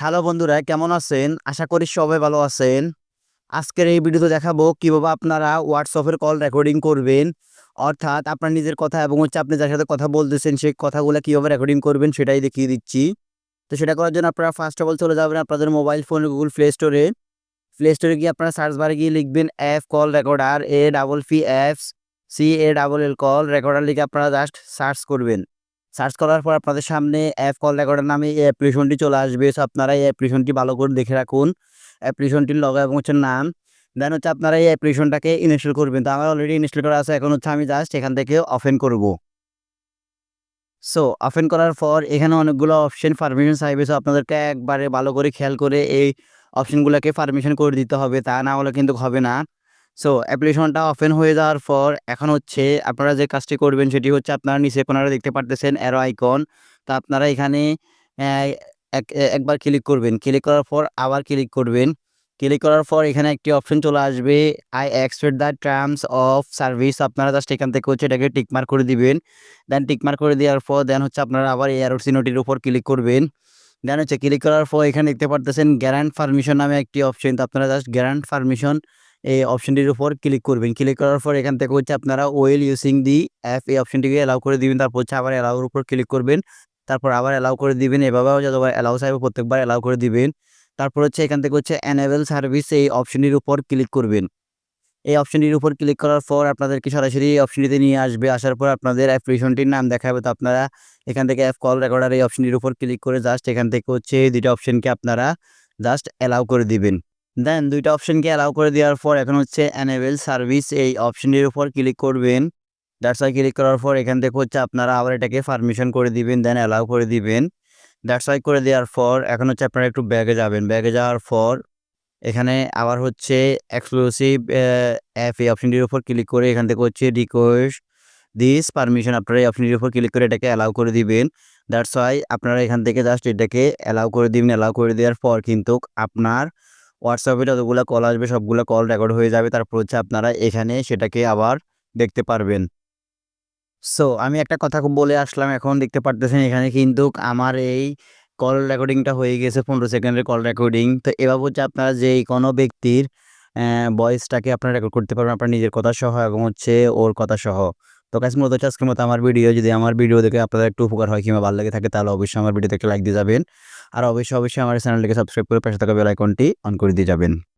Hello বন্ধুরা, কেমন আছেন? আশা করি সবাই ভালো আছেন। আজকের এই ভিডিওতে দেখাবো কীভাবে আপনারা হোয়াটসঅ্যাপের কল রেকর্ডিং করবেন। অর্থাৎ আপনার নিজের কথা এবং হচ্ছে আপনি যার সাথে কথা বলতেছেন, সেই কথাগুলো কীভাবে রেকর্ডিং করবেন সেটাই দেখিয়ে দিচ্ছি। তো সেটা করার জন্য আপনারা ফার্স্ট অফ অল চলে যাবেন আপনাদের মোবাইল ফোন গুগল প্লে স্টোরে প্লে স্টোরে গিয়ে আপনারা সার্চ বারে গিয়ে লিখবেন app call recorder A double P apps C A double L call recorder লিখে আপনারা জাস্ট সার্চ করবেন। সার্চ করার পর আপনাদের সামনে অ্যাপ কল রেকর্ডার নামে এই অ্যাপ্লিকেশনটি চলে আসবে। সো আপনারা এই অ্যাপ্লিকেশনটি ভালো করে দেখে রাখুন। অ্যাপ্লিকেশনটির লগো এবং হচ্ছে নাম। দেন হচ্ছে আপনারা এই অ্যাপ্লিকেশনটাকে ইনস্টল করবেন। তো আমার অলরেডি ইনস্টল করা আছে। এখন হচ্ছে আমি জাস্ট এখান থেকে ওপেন করব। সো ওপেন করার পর এখানে অনেকগুলো অপশন পারমিশন চাইবে। সো আপনাদেরকে একবারে ভালো করে খেয়াল করে এই অপশনগুলোকে পারমিশন করে দিতে হবে। তা না হলে কিন্তু হবে না। সো অ্যাপ্লিকেশনটা ওপেন হয়ে যাওয়ার পর এখন হচ্ছে আপনারা যে কাজটি করবেন সেটি হচ্ছে আপনারা নিচে কোনারা দেখতে পারতেছেন অ্যারো আইকন তা আপনারা এখানে একবার ক্লিক করবেন। ক্লিক করার পর আবার ক্লিক করবেন। ক্লিক করার পর এখানে একটি অপশন চলে আসবে। I expect the terms of service আপনারা জাস্ট এখান থেকে হচ্ছে এটাকে টিকমার্ক করে দিবেন। দেন টিকমার্ক করে দেওয়ার পর দেন হচ্ছে আপনারা আবার এই অ্যারো চিহ্নটির উপর ক্লিক করবেন। দেন হচ্ছে ক্লিক করার পর এখানে দেখতে পারতেছেন গ্যারান্ট পারমিশন নামে একটি অপশন তো আপনারা জাস্ট গ্যারান্ট পারমিশন এই অপশনটির উপর ক্লিক করবেন। ক্লিক করার পর এখান থেকে হচ্ছে আপনারা ওয়েল ইউসিং দি অ্যাপ এই অপশনটিকে অ্যালাউ করে দিবেন। তারপর হচ্ছে আবার অ্যালাউর উপর ক্লিক করবেন। তারপর আবার অ্যালাউ করে দিবেন। এভাবেও যতবার অ্যালাউ চাইবে প্রত্যেকবার অ্যালাউ করে দিবেন। তারপর হচ্ছে এখান থেকে হচ্ছে অ্যানেবল সার্ভিস এই অপশনটির উপর ক্লিক করবেন। এই অপশনটির উপর ক্লিক করার পর আপনাদেরকে সরাসরি এই অপশনটিতে নিয়ে আসবে। আসার পর আপনাদের অ্যাপ্লিকেশনটির নাম দেখাবে। তো আপনারা এখান থেকে অ্যাপ কল রেকর্ডার এই অপশনটির উপর ক্লিক করে জাস্ট এখান থেকে হচ্ছে দুইটা অপশনকে আপনারা জাস্ট অ্যালাউ করে দিবেন। দেন দুইটা অপশনকে অ্যালাউ করে দেওয়ার পর এখন হচ্ছে অ্যানেবেল সার্ভিস এই অপশনটির উপর ক্লিক করবেন। দ্যাটস ওয়াই ক্লিক করার পর এখান থেকে হচ্ছে আপনারা আবার এটাকে পারমিশন করে দিবেন দেন অ্যালাউ করে দিবেন। দ্যাটস ওয়াই করে দেওয়ার পর এখন হচ্ছে আপনারা একটু ব্যাগে যাবেন। ব্যাগে যাওয়ার পর এখানে আবার হচ্ছে এক্সক্লুসিভ অ্যাপ এই অপশনটির উপর ক্লিক করে এখান থেকে হচ্ছে রিকোয়েস্ট দিস পারমিশন আপনারা এই অপশনটির উপর ক্লিক করে এটাকে অ্যালাউ করে দিবেন। দ্যাটস ওয়াই আপনারা এখান থেকে জাস্ট এটাকে অ্যালাউ করে দিবেন। অ্যালাউ করে দেওয়ার পর কিন্তু আপনার হোয়াটসঅ্যাপে যতগুলো কল আসবে, সবগুলো কল রেকর্ড হয়ে যাবে। তারপর হচ্ছে আপনারা এখানে সেটাকে আবার দেখতে পারবেন। সো আমি একটা কথা বলে আসলাম, এখন দেখতে পারতেছেন এখানে কিন্তু আমার এই কল রেকর্ডিংটা হয়ে গেছে, পনেরো সেকেন্ডের কল রেকর্ডিং তো এভাবে হচ্ছে আপনারা যে কোনো ব্যক্তির ভয়েসটাকে আপনারা রেকর্ড করতে পারবেন, আপনার নিজের কথা সহ এবং হচ্ছে ওর কথা সহ। তো কাছে মতো আজকের মতো আমার ভিডিও যদি আমার ভিডিও দেখে আপনাদের একটু উপকার হয় কিংবা ভালো লাগে থাকে, তাহলে অবশ্যই আমার ভিডিওতে লাইক দিয়ে যাবেন। আর অবশ্যই অবশ্যই আমার চ্যানেলটিকে সাবস্ক্রাইব করে পাশে থাকা বেল আইকনটি অন করে দিয়ে যাবেন।